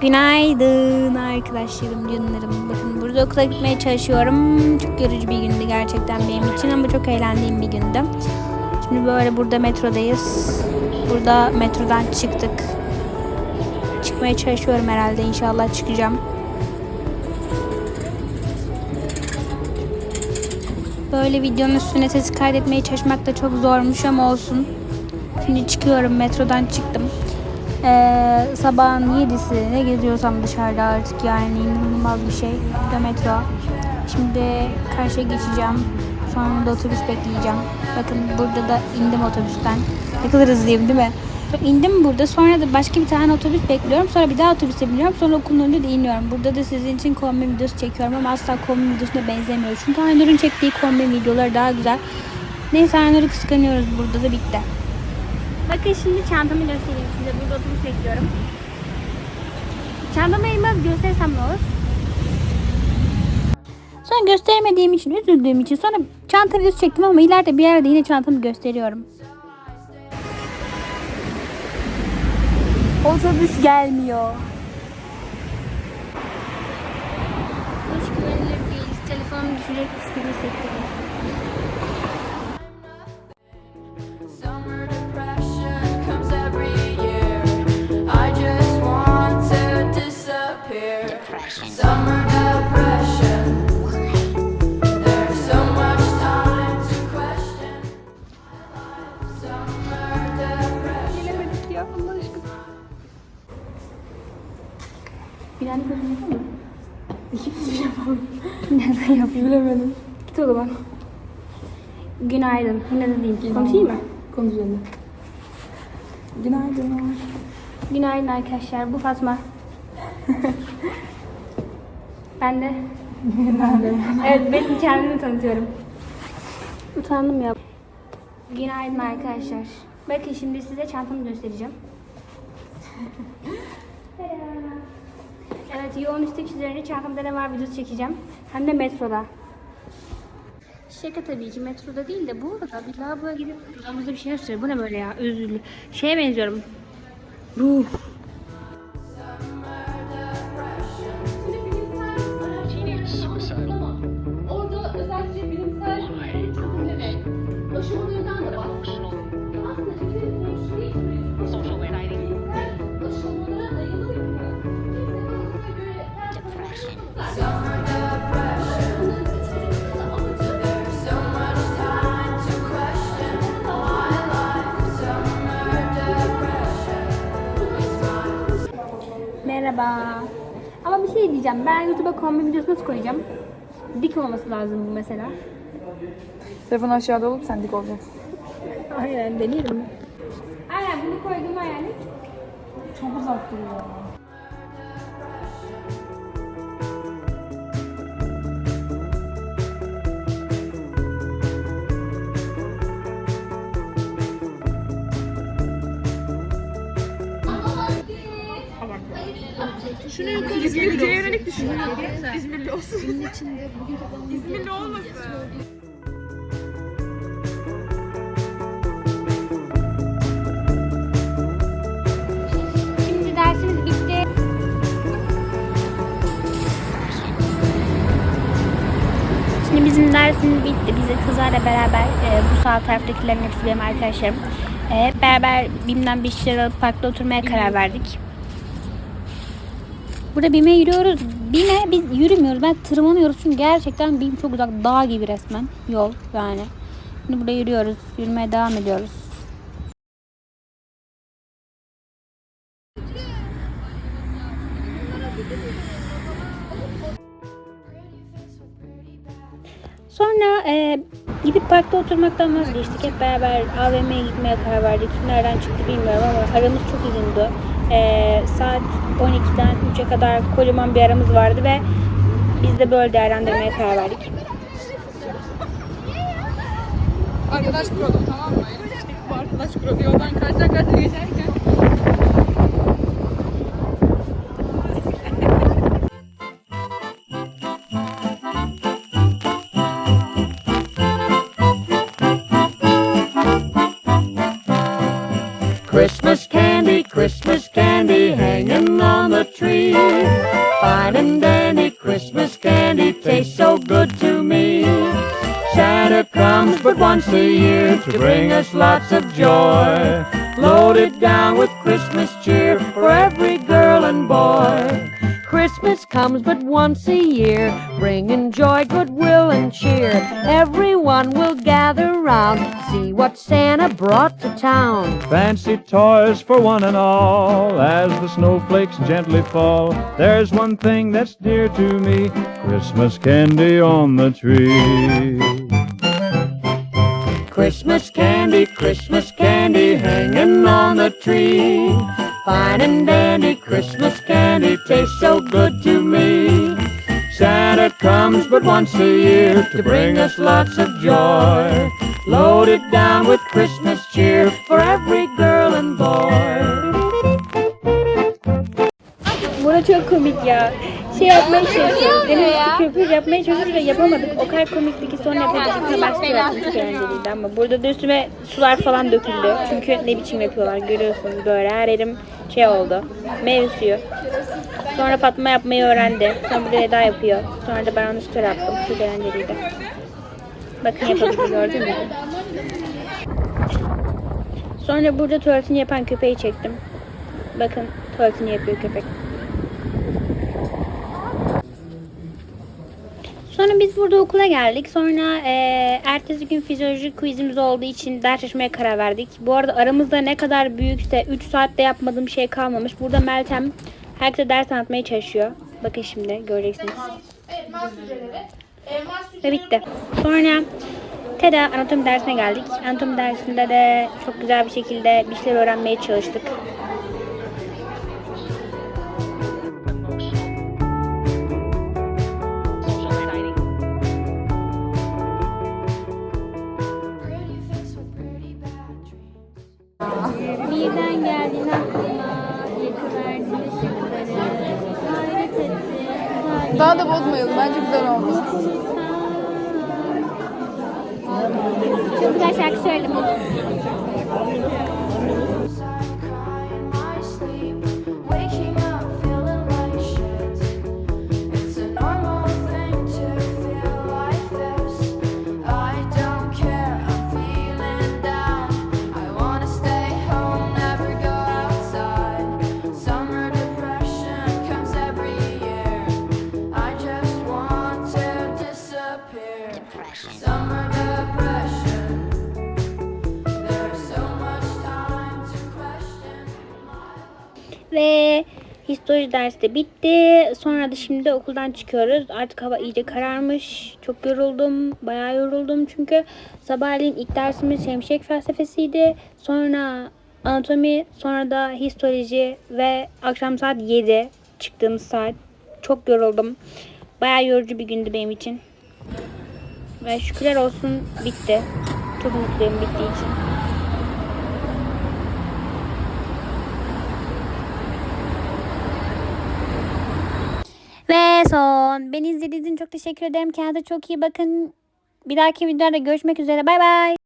Günaydın arkadaşlarım, canlarım. Bakın burada okula gitmeye çalışıyorum. Çok yorucu bir gündü gerçekten benim için ama çok eğlendiğim bir gündü. Şimdi böyle burada metrodayız. Burada metrodan çıktık. Çıkmaya çalışıyorum herhalde. İnşallah çıkacağım. Böyle videonun üstüne sesi kaydetmeye çalışmak da çok zormuş ama olsun. Şimdi çıkıyorum. Metrodan çıktım. Ee, sabahın 7'si ne geziyorsam dışarıda artık yani inanılmaz bir şey. Bir de metro. Şimdi karşıya geçeceğim. Sonra da otobüs bekleyeceğim. Bakın burada da indim otobüsten. Ne kadar hızlıyım değil mi? İndim burada. Sonra da başka bir tane otobüs bekliyorum. Sonra bir daha otobüse biniyorum. Sonra okulun önünde de iniyorum. Burada da sizin için kombin videosu çekiyorum ama asla kombin videosuna benzemiyor. Çünkü Aynur'un çektiği kombin videoları daha güzel. Neyse Aynur'u kıskanıyoruz. Burada da bitti. Bakın şimdi çantamı göstereyim size. Burada otobüs bekliyorum. Çantamı elime alıp gösterirsem ne olur? Sonra gösteremediğim için, üzüldüğüm için sonra çanta videosu çektim ama ileride bir yerde yine çantamı gösteriyorum. Otobüs gelmiyor. Hiç güvenilir değil. Telefonumu düşecek gibi hissettiriyor. Bilemedim. Git o zaman. Günaydın. Yine de diyeyim. Konuşayım mı? Konuşalım. Günaydın. Günaydın arkadaşlar. Bu Fatma. ben de. Günaydın. Evet ben kendimi tanıtıyorum. Utandım ya. Günaydın arkadaşlar. Bakın şimdi size çantamı göstereceğim. Evet yoğun istek üzerine çantamda ne var videosu çekeceğim. Hem de metroda. Şaka tabii ki metroda değil de bu arada bir lavaboya gidip lavaboda bir şeyler söylüyor. Bu ne böyle ya özürlü. Şeye benziyorum. Ruh. Merhaba. Ama bir şey diyeceğim. Ben YouTube'a kombi videosu nasıl koyacağım? Dik olması lazım bu mesela. Telefon aşağıda olup sen dik olacaksın. Aynen deneyelim? Aynen bunu koyduğumu hayal et. Çok uzak duruyor. İzmirli'ye yönelik düşün. İzmirli olsun. İzmirli olmasın. Şimdi dersimiz bitti. Şimdi bizim dersimiz bitti. Biz de kızlarla beraber e, bu sağ taraftakilerin hepsi benim arkadaşlarım. E, hep beraber BİM'den bir şeyler alıp parkta oturmaya karar verdik. Burada BİM'e yürüyoruz. BİM'e biz yürümüyoruz. Ben tırmanıyoruz çünkü gerçekten BİM çok uzak. Dağ gibi resmen. Yol yani. Şimdi burada yürüyoruz. Yürümeye devam ediyoruz. Sonra e, gidip parkta oturmaktan vazgeçtik. Hep beraber AVM'ye gitmeye karar verdik. Nereden çıktı bilmiyorum ama aramız çok uzundu. E, saat 12'den 3'e kadar kocaman bir aramız vardı ve biz de böyle değerlendirmeye karar verdik. Arkadaş kurdum tamam mı? Bu arkadaş kurdu yoldan karşıdan karşıya geçerken. Christmas Christmas candy hanging on the tree. Fine and dandy Christmas candy tastes so good to me. Santa comes but once a year to bring us lots of joy. Loaded down with Christmas cheer for every girl and boy. Christmas comes but once a year, bringing joy, goodwill, and cheer. Everyone will gather round, see what Santa brought to town. Fancy toys for one and all as the snowflakes gently fall. There's one thing that's dear to me Christmas candy on the tree. Christmas candy, Christmas candy hanging on the tree. Fine and dandy Christmas candy tastes so good to me. Santa comes but once a year to bring us lots of joy. Loaded down with Christmas cheer for every girl and boy. Şey yapmaya çalışıyoruz. Deniz köpür yapmaya çalışıyoruz ve yapamadık. O kadar komikti ki sonra yapacaktık. Başka yaptım çok eğlenceliydi ama burada da üstüme sular falan döküldü. Çünkü ne biçim yapıyorlar görüyorsunuz böyle her yerim şey oldu. Meyve suyu. Sonra Fatma yapmayı öğrendi. Sonra burada Eda yapıyor. Sonra da ben onu story yaptım. Çok eğlenceliydi. Bakın yapabildim gördün mü? Sonra burada tuvaletini yapan köpeği çektim. Bakın tuvaletini yapıyor köpek. Sonra biz burada okula geldik. Sonra eee, ertesi gün fizyoloji quizimiz olduğu için ders çalışmaya karar verdik. Bu arada aramızda ne kadar büyükse 3 saatte yapmadığım şey kalmamış. Burada Meltem herkese ders anlatmaya çalışıyor. Bakın şimdi göreceksiniz. Ve bitti. Sonra TEDA anatomi dersine geldik. Anatomi dersinde de çok güzel bir şekilde bir şeyler öğrenmeye çalıştık. Daha da bozmayalım. Bence güzel olmuş. Çok güzel şarkı söyledim. Ve Histoloji dersi de bitti. Sonra da şimdi okuldan çıkıyoruz. Artık hava iyice kararmış. Çok yoruldum. Bayağı yoruldum çünkü sabahleyin ilk dersimiz hemşirelik felsefesiydi. Sonra anatomi, sonra da histoloji ve akşam saat 7 çıktığımız saat. Çok yoruldum. Bayağı yorucu bir gündü benim için. Ve şükürler olsun bitti. Çok mutluyum bittiği için. Ve son. Beni izlediğiniz için çok teşekkür ederim. Kendinize çok iyi bakın. Bir dahaki videoda görüşmek üzere. Bay bay.